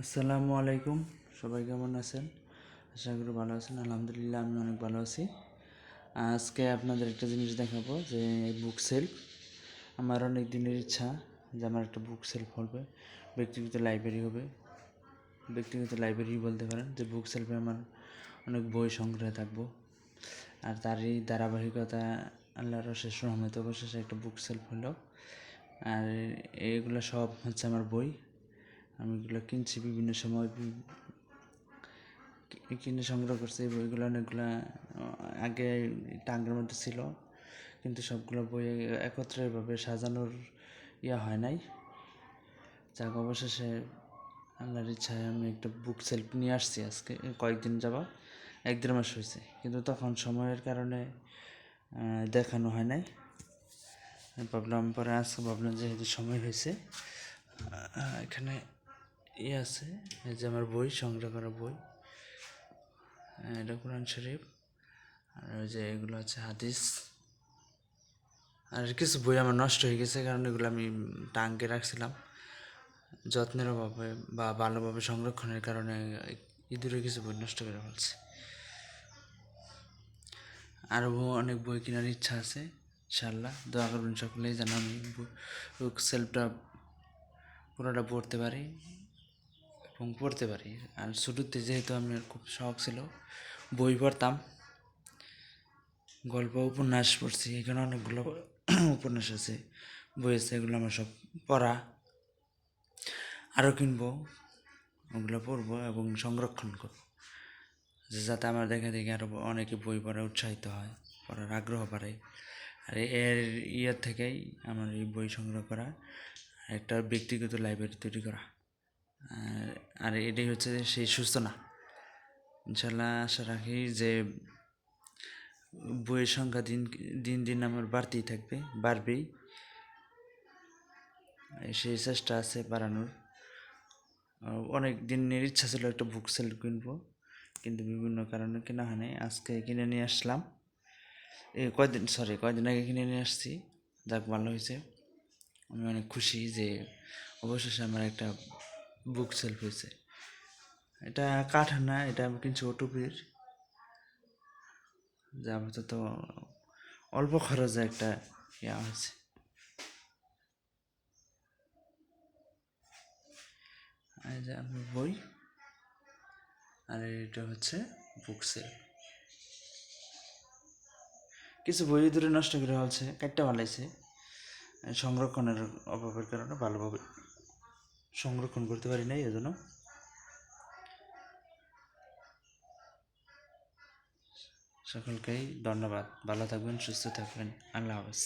আসসালামু আলাইকুম। সবাই কেমন আছেন? আশা করি ভালো আছেন। আলহামদুলিল্লাহ, আমি অনেক ভালো আছি। আজকে আপনাদের একটা জিনিস দেখাবো, যে বুক সেলফ আমার অনেক দিনের ইচ্ছা যে আমার একটা বুক সেলফ হবে ব্যক্তিগত লাইব্রেরি হবে। ব্যক্তিগত লাইব্রেরি বলতে পারেন, যে বুক সেলফে আমার অনেক বই সংগ্রহে থাকব। আর তারই ধারাবাহিকতা আল্লাহর শেষ রহমত, অবশেষে একটা বুক সেলফ হলো। আর এইগুলো সব হচ্ছে আমার বই। আমি এগুলো কিনছি বিভিন্ন সময় কিনে সংগ্রহ করছি। বইগুলো অনেকগুলো আগে টাঙ্গের মধ্যে ছিল, কিন্তু সবগুলো বই একত্রে এভাবে সাজানোর ইয়া হয় নাই। যাক, অবশেষে আল্লাহর ইচ্ছায় আমি একটা বুক সেলফ নিয়ে আসছি আজকে, কয়েকদিন যাবা এক দেড় মাস হয়েছে। কিন্তু তখন সময়ের কারণে দেখানো হয় নাই। ভাবলাম পরে আজকে ভাবলাম যেহেতু সময় হয়েছে এখানে ইয়ে আছে, এই যে আমার বই, সংগ্রহ করা বই। এটা কোরআন শরীফ। আর ওই যে এগুলো হচ্ছে হাদিস। আর কিছু বই আমার নষ্ট হয়ে গেছে, কারণ এগুলো আমি টাঙ্কে রাখছিলাম। যত্নের অভাবে বা ভালোভাবে সংরক্ষণের কারণে ইঁদুরে কিছু বই নষ্ট করে ফেলছে। আরও অনেক বই কেনার ইচ্ছা আছে ইনশাল্লাহ দোয়া করবেন সকলেই যেন আমি বুক সেলফটা পুরোটা পড়তে পারি। এবং পড়তে পারি। আর শুরুতে যেহেতু আমি খুব শখ ছিল, বই পড়তাম। গল্প, উপন্যাস পড়ছি, এখানে অনেকগুলো উপন্যাস আছে, বই আছে, এগুলো আমার সব পড়া। আরও কিনবো, ওগুলো পড়ব এবং সংরক্ষণ করব যাতে আমার দেখে দেখি আরও অনেকে বই পড়া, উৎসাহিত হয়, পড়ার আগ্রহ বাড়ে। আর এর ইয়ার থেকেই আমার এই বই সংগ্রহ করা একটা ব্যক্তিগত লাইব্রেরি তৈরি করা। আর আর এটাই হচ্ছে সেই সুস্থ না। ইনশাল্লাহ আশা রাখি যে বইয়ের সংখ্যা দিন দিন দিন আমার বাড়তেই থাকবে, বাড়বেই। সেই চেষ্টা আছে বাড়ানোর। অনেক দিনের ইচ্ছা ছিল একটা বুক সেল কিনবো, কিন্তু বিভিন্ন কারণে কেনা হয়নি আজকে কিনে নিয়ে আসলাম। এই কয়দিন সরি কয়দিন আগে কিনে নিয়ে আসছি। যাক, ভালো হয়েছে। আমি অনেক খুশি যে অবশেষে আমার একটা বুক সেলফ হয়েছে। এটা কাঠার না, এটা আমি কিনছি ওটুপির যা আপাতত অল্প খরচে একটা ইয়া হয়েছে। আমার বই, আর এটা হচ্ছে বুক সেল কিছু বই দূরে নষ্ট করে হচ্ছে কাটটা ভালাইছে সংরক্ষণের অভাবের কারণে ভালোভাবে সংরক্ষণ করতে পারি নাই এজন্য। সকলকেই ধন্যবাদ। ভালো থাকবেন সুস্থ থাকবেন। আল্লাহ হাফেজ।